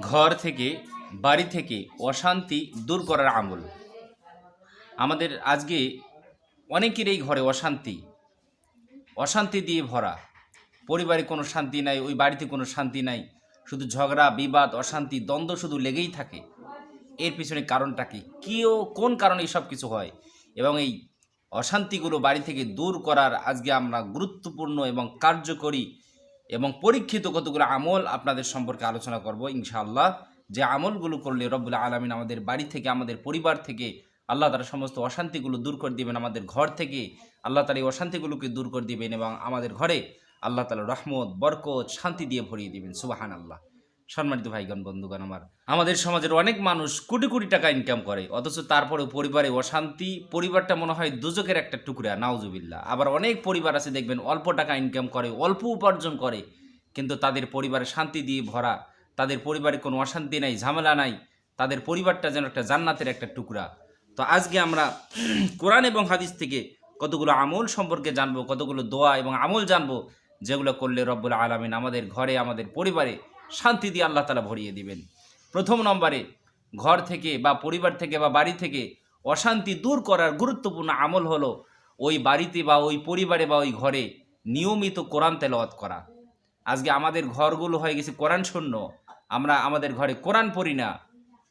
ঘর থেকে, বাড়ি থেকে অশান্তি দূর করার আমল। আমাদের আজকে অনেকেরই ঘরে অশান্তি। অশান্তি দিয়ে ভরা। পরিবারে কোনো শান্তি নাই, ওই বাড়িতে কোনো শান্তি নাই। শুধু ঝগড়া, বিবাদ, অশান্তি, দ্বন্দ্ব শুধু লেগেই থাকে। এর পিছনে কারণটা কি? কেউ কোন কারণে সব কিছু হয়? এবং এই অশান্তিগুলো বাড়ি থেকে দূর করার আজকে আমরা গুরুত্বপূর্ণ এবং কার্যকরী এবং পরীক্ষিত কতগুলো আমল আপনাদের সম্পর্কে আলোচনা করব ইনশাআল্লাহ। যে আমলগুলো করলে রব্বুল আলমিন আমাদের বাড়ি থেকে, আমাদের পরিবার থেকে আল্লাহ তারা সমস্ত অশান্তিগুলো দূর করে দিবেন, আমাদের ঘর থেকে আল্লাহ তালা এই অশান্তিগুলোকে দূর করে দিবেন এবং আমাদের ঘরে আল্লাহ তালা রহমত, বরকত, শান্তি দিয়ে ভরিয়ে দিবেন। সুবাহান আল্লাহ সম্মানিত ভাইগণ, বন্ধুগণ আমার। আমাদের সমাজের অনেক মানুষ কোটি কোটি টাকা ইনকাম করে, অথচ তারপরেও পরিবারে অশান্তি, পরিবারটা মনে হয় দুজকের একটা টুকরা নাউজুবিল্লা আবার অনেক পরিবার আছে, দেখবেন, অল্প টাকা ইনকাম করে, অল্প উপার্জন করে, কিন্তু তাদের পরিবারে শান্তি দিয়ে ভরা, তাদের পরিবারে কোনো অশান্তি নাই, ঝামেলা নাই, তাদের পরিবারটা যেন একটা জান্নাতের একটা টুকরা। তো আজকে আমরা কোরআন এবং হাদিস থেকে কতগুলো আমল সম্পর্কে জানব, কতগুলো দোয়া এবং আমল জানব, যেগুলো করলে রব্বুল আলমিন আমাদের ঘরে, আমাদের পরিবারে শান্তি দিয়ে আল্লাহ তালা ভরিয়ে দিবেন। প্রথম নম্বরে ঘর থেকে বা পরিবার থেকে বা বাড়ি থেকে অশান্তি দূর করার গুরুত্বপূর্ণ আমল হলো ওই বাড়িতে বা ওই পরিবারে বা ওই ঘরে নিয়মিত কোরআন তেলাওয়াত করা। আজকে আমাদের ঘরগুলো হয়ে গেছে কোরআন শূন্য। আমরা আমাদের ঘরে কোরআন পড়ি না।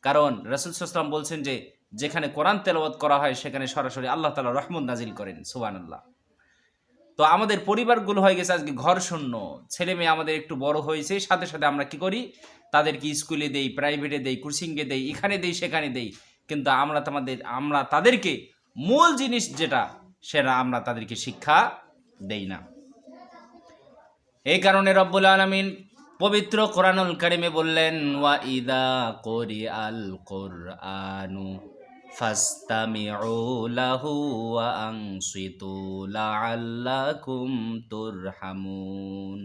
কারণ রসুল সাল্লাম বলছেন যে, যেখানে কোরআন তেলাওয়াত করা হয়, সেখানে সরাসরি আল্লাহ তালা রহমত নাজিল করেন। সুবান আল্লাহ তো আমাদের পরিবারগুলো হয়ে গেছে আজকে ঘর শূন্য ছেলে মেয়ে আমাদের একটু বড় হয়েছে, সাথে সাথে আমরা কি করি? তাদেরকে স্কুলে দেই প্রাইভেটে দেই কোচিংয়ে দেই, এখানে দেই, সেখানে দেই। কিন্তু আমরা তোমাদের, আমরা তাদেরকে মূল জিনিস যেটা, সেটা আমরা তাদেরকে শিক্ষা দেই না। এই কারণে রব্বুল আলমিন পবিত্র কোরআনুল কারিমে বললেন, ওয়া ইদা করি আল কোরআনু। লাহু ওয়া আনসিতু লাআল্লাকুম তুরহামুন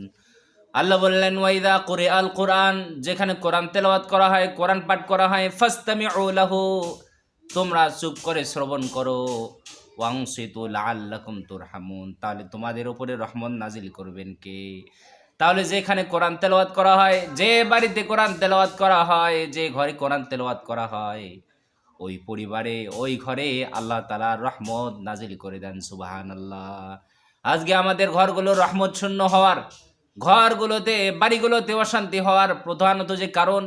আল্লাহ বললেন, ওয়াইদা করে আল কোরআন, যেখানে কোরআন তেলাওয়াত করা হয়, কোরআন পাঠ করা হয়, ফাস্তামিউ লাহু, তোমরা চুপ করে শ্রবণ করো। ওয়াংসিতু লাআল্লাকুম তুরহামুন, তাহলে তোমাদের উপরে রহমত নাজিল করবেন কে? তাহলে যেখানে কোরআন তেলাওয়াত করা হয়, যে বাড়িতে কোরআন তেলাওয়াত করা হয়, যে ঘরে কোরআন তেলাওয়াত করা হয় ওই পরিবারে, ওই ঘরে আল্লাহ তালা রহমত নাজিল করে দেন সুবাহান আল্লাহ আজকে আমাদের ঘরগুলো রহমত শূন্য হওয়ার, ঘরগুলোতে, বাড়িগুলোতে অশান্তি হওয়ার প্রধানত যে কারণ,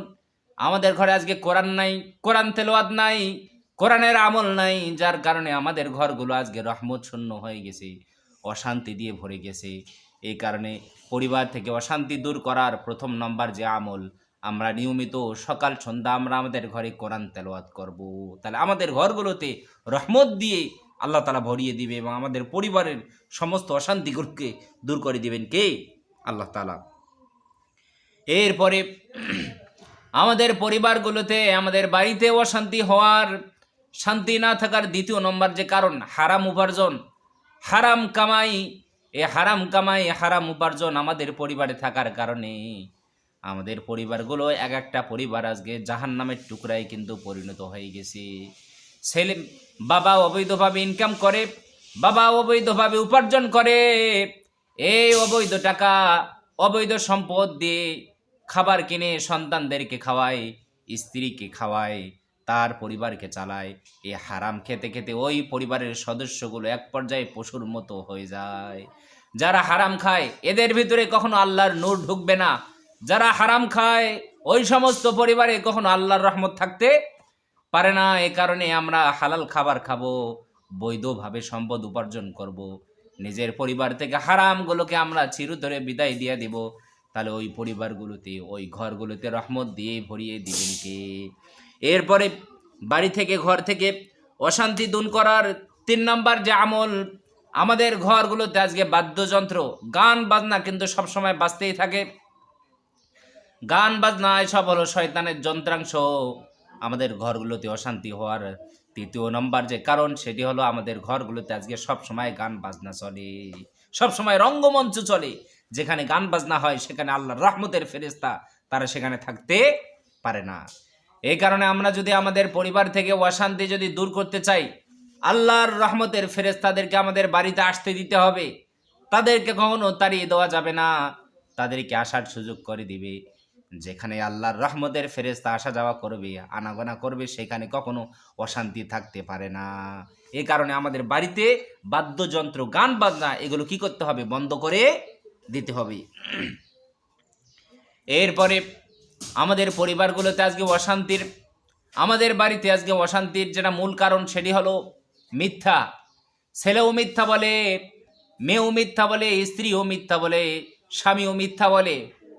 আমাদের ঘরে আজকে কোরআন নাই, কোরআন তেলাওয়াত নাই, কোরআনের আমল নাই, যার কারণে আমাদের ঘরগুলো আজকে রহমত শূন্য হয়ে গেছে, অশান্তি দিয়ে ভরে গেছে। এই কারণে পরিবার থেকে অশান্তি দূর করার প্রথম নম্বর যে আমল আমরা নিয়মিত সকাল, সন্ধ্যা আমরা আমাদের ঘরে কোরআন তেলাওয়াত করব। তাহলে আমাদের ঘরগুলোতে রহমত দিয়ে আল্লাহ তালা ভরিয়ে দিবে এবং আমাদের পরিবারের সমস্ত অশান্তিগুলোকে দূর করে দিবেন কে? আল্লাহ তালা। এরপরে আমাদের পরিবারগুলোতে, আমাদের বাড়িতে অশান্তি হওয়ার, শান্তি না থাকার দ্বিতীয় নম্বর যে কারণ, হারাম উপার্জন। হারাম কামাই, এ হারাম কামাই হারাম উপার্জন আমাদের পরিবারে থাকার কারণে। আমাদের পরিবারগুলো এক একটা পরিবার আজকে জাহান নামের টুকরায় কিন্তু পরিণত হয়ে গেছে। ছেলে বাবা অবৈধভাবে ইনকাম করে, বাবা অবৈধভাবে উপার্জন করে, এই অবৈধ টাকা, অবৈধ সম্পদ দিয়ে খাবার কিনে সন্তানদেরকে খাওয়ায়, স্ত্রীকে খাওয়ায়, তার পরিবারকে চালায়। এই হারাম খেতে খেতে ওই পরিবারের সদস্যগুলো এক পর্যায়ে পশুর মতো হয়ে যায়। যারা হারাম খায়, এদের ভিতরে কখনো আল্লাহর নূর ঢুকবে না। যারা হারাম খায়, ওই সমস্ত পরিবারে কখনো আল্লাহর রহমত থাকতে পারে না। এ কারণে আমরা হালাল খাবার খাব, বৈধভাবে সম্পদ উপার্জন করব। নিজের পরিবার থেকে হারামগুলোকে আমরা চিরতরে বিদায় দিয়ে দিব। তাহলে ওই পরিবারগুলোতে, ওই ঘরগুলোতে রহমত দিয়ে ভরিয়ে দিবেন কে? এরপরে বাড়ি থেকে, ঘর থেকে অশান্তি দূর করার তিন নম্বর যে আমল, আমাদের ঘরগুলোতে আজকে বাদ্যযন্ত্র, গান বাজনা কিন্তু সবসময় বাজতেই থাকে। গান বাজনা এসব হলো শয়তানের যন্ত্রাংশ। আমাদের ঘরগুলোতে অশান্তি হওয়ার তৃতীয় নম্বর যে কারণ, সেটি হলো আমাদের ঘরগুলোতে আজকে সব সময় গান বাজনা চলে। সব সময় রঙ্গমঞ্চ চলে। যেখানে গান বাজনা হয়, সেখানে আল্লাহর রহমতের ফেরেস্তা তারা সেখানে থাকতে পারে না। এই কারণে আমরা যদি আমাদের পরিবার থেকে অশান্তি যদি দূর করতে চাই, আল্লাহর রহমতের ফেরেস্তাদেরকে আমাদের বাড়িতে আসতে দিতে হবে। তাদেরকে কখনো তাড়িয়ে দেওয়া যাবে না। তাদেরকে আসার সুযোগ করে দিবে। যেখানে আল্লাহর রহমতের ফেরেস্তা আসা যাওয়া করবে, আনাগোনা করবে, সেখানে কখনো অশান্তি থাকতে পারে না। এ কারণে আমাদের বাড়িতে বাদ্যযন্ত্র, গান বাজনা, এগুলো কি করতে হবে? বন্ধ করে দিতে হবে। এরপরে আমাদের পরিবারগুলোতে আজকে অশান্তির, আমাদের বাড়িতে আজকে অশান্তির যেটা মূল কারণ সেটি হলো মিথ্যা। ছেলেও মিথ্যা বলে, মেয়েও মিথ্যা বলে, স্ত্রীও মিথ্যা বলে, স্বামীও মিথ্যা বলে।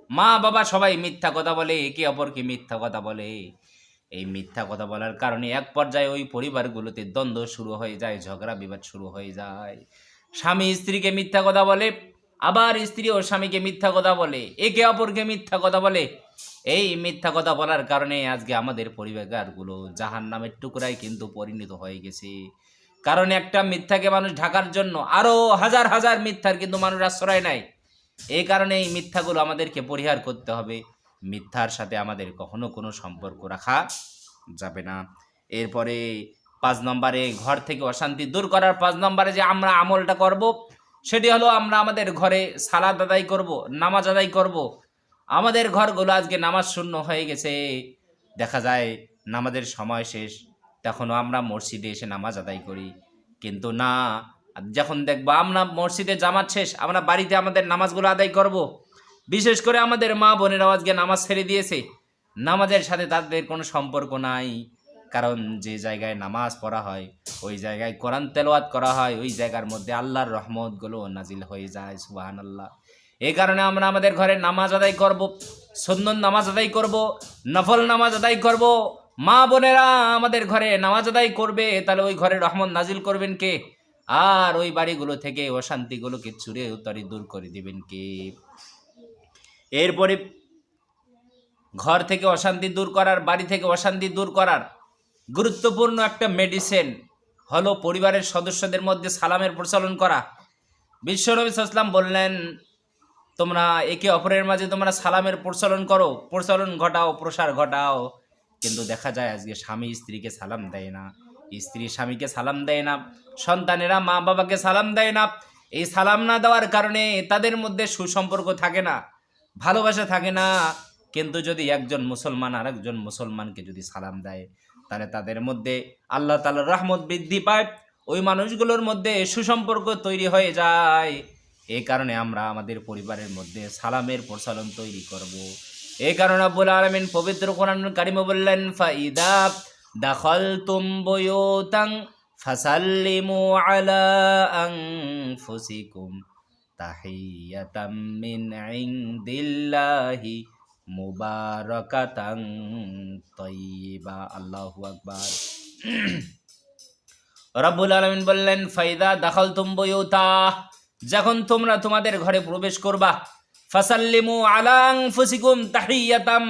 মা বাবা সবাই মিথ্যা কথা বলে, একে অপরকে মিথ্যা কথা বলে। এই মিথ্যা কথা বলার কারণে এক পর্যায়ে ওই পরিবারগুলোতে দ্বন্দ্ব শুরু হয়ে যায়, ঝগড়া বিবাদ শুরু হয়ে যায়। স্বামী স্ত্রীকে মিথ্যা কথা বলে, আবার স্ত্রী ও স্বামীকে মিথ্যা কথা বলে, একে অপরকে মিথ্যা কথা বলে। এই মিথ্যা কথা বলার কারণে আজকে আমাদের পরিবারগুলো জাহান নামের টুকরায় কিন্তু পরিণত হয়ে গেছে। কারণ একটা মিথ্যাকে মানুষ ঢাকার জন্য আরও হাজার হাজার মিথ্যার কিন্তু মানুষ আশ্রয় নেয়। এই কারণে এই মিথ্যাগুলো আমাদেরকে পরিহার করতে হবে। মিথ্যার সাথে আমাদের কখনো কোনো সম্পর্ক রাখা যাবে না। এরপরে পাঁচ নম্বরে, ঘর থেকে অশান্তি দূর করার পাঁচ নম্বরে যে আমরা আমলটা করব, সেটি হলো আমরা আমাদের ঘরে সালাদ আদায় করব, নামাজ আদায় করব। আমাদের ঘরগুলো আজকে নামাজ শূন্য হয়ে গেছে। দেখা যায় নামাজের সময় শেষ, তখনও আমরা মসজিদে এসে নামাজ আদায় করি। কিন্তু না যখন দেখব আমরা মসজিদে জামাত শেষ, আমরা বাড়িতে আমাদের নামাজগুলো আদায় করব। বিশেষ করে আমাদের মা বোনেরাও আজকে নামাজ ছেড়ে দিয়েছে। নামাজের সাথে তাদের কোনো সম্পর্ক নাই, কারণ যে জায়গায় নামাজ পড়া হয়, ওই জায়গায় কোরআন তেলাওয়াত করা হয়, ওই জায়গার মধ্যে আল্লাহর রহমতগুলো নাজিল হয়ে যায় সুবাহান আল্লাহ এই কারণে আমরা আমাদের ঘরে নামাজ আদায় করব সুন্দর নামাজ আদায় করব, নফল নামাজ আদায় করব। মা বোনেরা আমাদের ঘরে নামাজ আদায় করবে, তাহলে ওই ঘরে রহমত নাজিল করবেন কে? আর ওই বাড়িগুলো থেকে অশান্তিগুলোকে চুরে উতারি দূর করে দিবেন কে? এরপরে ঘর থেকে অশান্তি দূর করার, বাড়ি থেকে অশান্তি দূর করার গুরুত্বপূর্ণ একটা মেডিসিন হলো পরিবারের সদস্যদের মধ্যে সালামের প্রচলন করা। বিশ্বনবী সাল্লাম বললেন, তোমরা একে অপরের মাঝে তোমরা সালামের প্রচলন করো, প্রচলন ঘটাও, প্রসার ঘটাও। কিন্তু দেখা যায় আজকে স্বামী স্ত্রীকে সালাম দেয় না। স্ত্রী স্বামীকে সালাম দেয় না, সন্তানেরা মা বাবাকে সালাম দেয় না। এই সালাম না দেওয়ার কারণে তাদের মধ্যে সুসম্পর্ক থাকে না, ভালোবাসা থাকে না। কিন্তু যদি একজন মুসলমান আর একজন মুসলমানকে যদি সালাম দেয়, তাহলে তাদের মধ্যে আল্লাহ তালার রহমত বৃদ্ধি পায়, ওই মানুষগুলোর মধ্যে সুসম্পর্ক তৈরি হয়ে যায়। এই কারণে আমরা আমাদের পরিবারের মধ্যে সালামের প্রচলন তৈরি করব। এই কারণে আব্বুল আলমিন পবিত্র কোরআন কারিমে বললেন, ফাইদা দাখল তুম বয়োতাং ফাসাল্লিমু আলা আনফুসিকুম তাহিয়াতাম মিন ইনদিল্লাহি মুবারাকাতাং তয়্যিবা আল্লাহু আকবার রব্বুল আলমিন বললেন ফাইদা দাখল তুম যখন তোমরা তোমাদের ঘরে প্রবেশ করবা ফাসাল্লিমু আলাং ফুসিকুম তাহিয়াতাম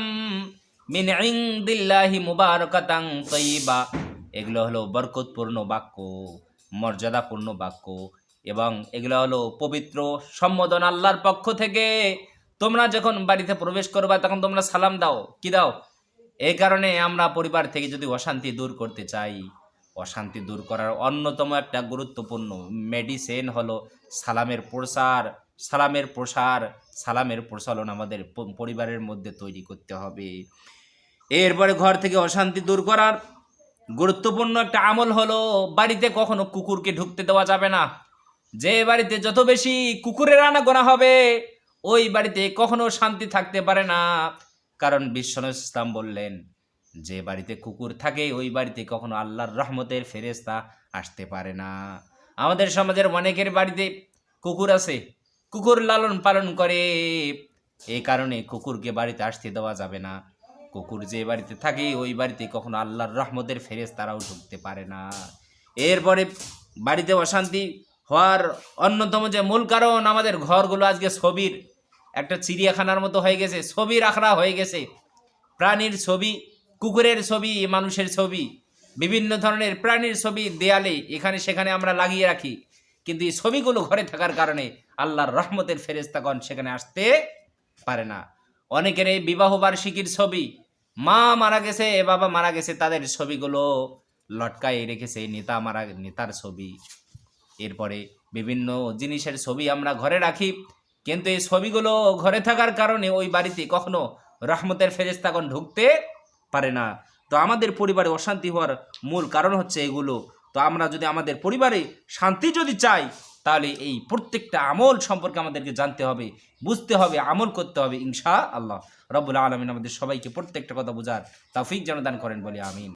এগুলো হলো বরকতপূর্ণ বাক্য, মর্যাদাপূর্ণ বাক্য এবং এগুলো হলো পবিত্র সম্বোধন আল্লাহর পক্ষ থেকে। তোমরা যখন বাড়িতে প্রবেশ করবা, তখন তোমরা সালাম দাও। কি দাও? এই কারণে আমরা পরিবার থেকে যদি অশান্তি দূর করতে চাই, অশান্তি দূর করার অন্যতম একটা গুরুত্বপূর্ণ মেডিসিন হলো সালামের প্রসার। সালামের প্রসার, সালামের প্রচলন আমাদের পরিবারের মধ্যে তৈরি করতে হবে। এরপরে ঘর থেকে অশান্তি দূর করার গুরুত্বপূর্ণ একটা আমল হলো, বাড়িতে কখনো কুকুরকে ঢুকতে দেওয়া যাবে না। যে বাড়িতে যত বেশি কুকুরের আনাগোনা হবে, ওই বাড়িতে কখনো শান্তি থাকতে পারে না। কারণ বিশ্বনবী ইসলাম বললেন, যে বাড়িতে কুকুর থাকে, ওই বাড়িতে কখনো আল্লাহর রহমতের ফেরেস্তা আসতে পারে না। আমাদের সমাজের অনেকের বাড়িতে কুকুর আছে, কুকুর লালন পালন করে এই কারণে কুকুরকে বাড়িতে আসতে দেওয়া যাবে না। কুকুর যে বাড়িতে থাকে, ওই বাড়িতে কখনো আল্লাহর রহমতের ফেরেস তারাও ঢুকতে পারে না। এরপরে বাড়িতে অশান্তি হওয়ার অন্যতম যে মূল কারণ আমাদের ঘরগুলো আজকে ছবির, একটা চিড়িয়াখানার মতো হয়ে গেছে, ছবির আখড়া হয়ে গেছে। প্রাণীর ছবি, কুকুরের ছবি, মানুষের ছবি, বিভিন্ন ধরনের প্রাণীর ছবি দেয়ালে এখানে সেখানে আমরা লাগিয়ে রাখি। কিন্তু এই ছবিগুলো ঘরে থাকার কারণে আল্লাহর রহমতের ফেরেস্তাগণ সেখানে আসতে পারে না। অনেকের এই বিবাহ বার্ষিকীর ছবি। মা মারা গেছে, এ বাবা মারা গেছে, তাদের ছবিগুলো লটকায় রেখেছে নেতা মারা, নেতার ছবি। এরপরে বিভিন্ন জিনিসের ছবি আমরা ঘরে রাখি, কিন্তু এই ছবিগুলো ঘরে থাকার কারণে ওই বাড়িতে কখনো রহমতের ফেরেস্তাগণ ঢুকতে পারে না। তো আমাদের পরিবারে অশান্তি হওয়ার মূল কারণ হচ্ছে এগুলো। তো আমরা যদি আমাদের পরিবারে শান্তি যদি চাই তাহলে এই প্রত্যেকটা আমল সম্পর্কে আমাদেরকে জানতে হবে, বুঝতে হবে, আমল করতে হবে ইনশা আল্লাহ রব্বুল আলমিন আমাদের সবাইকে প্রত্যেকটা কথা বোঝার তাফিক যেন দান করেন বলে আমিন।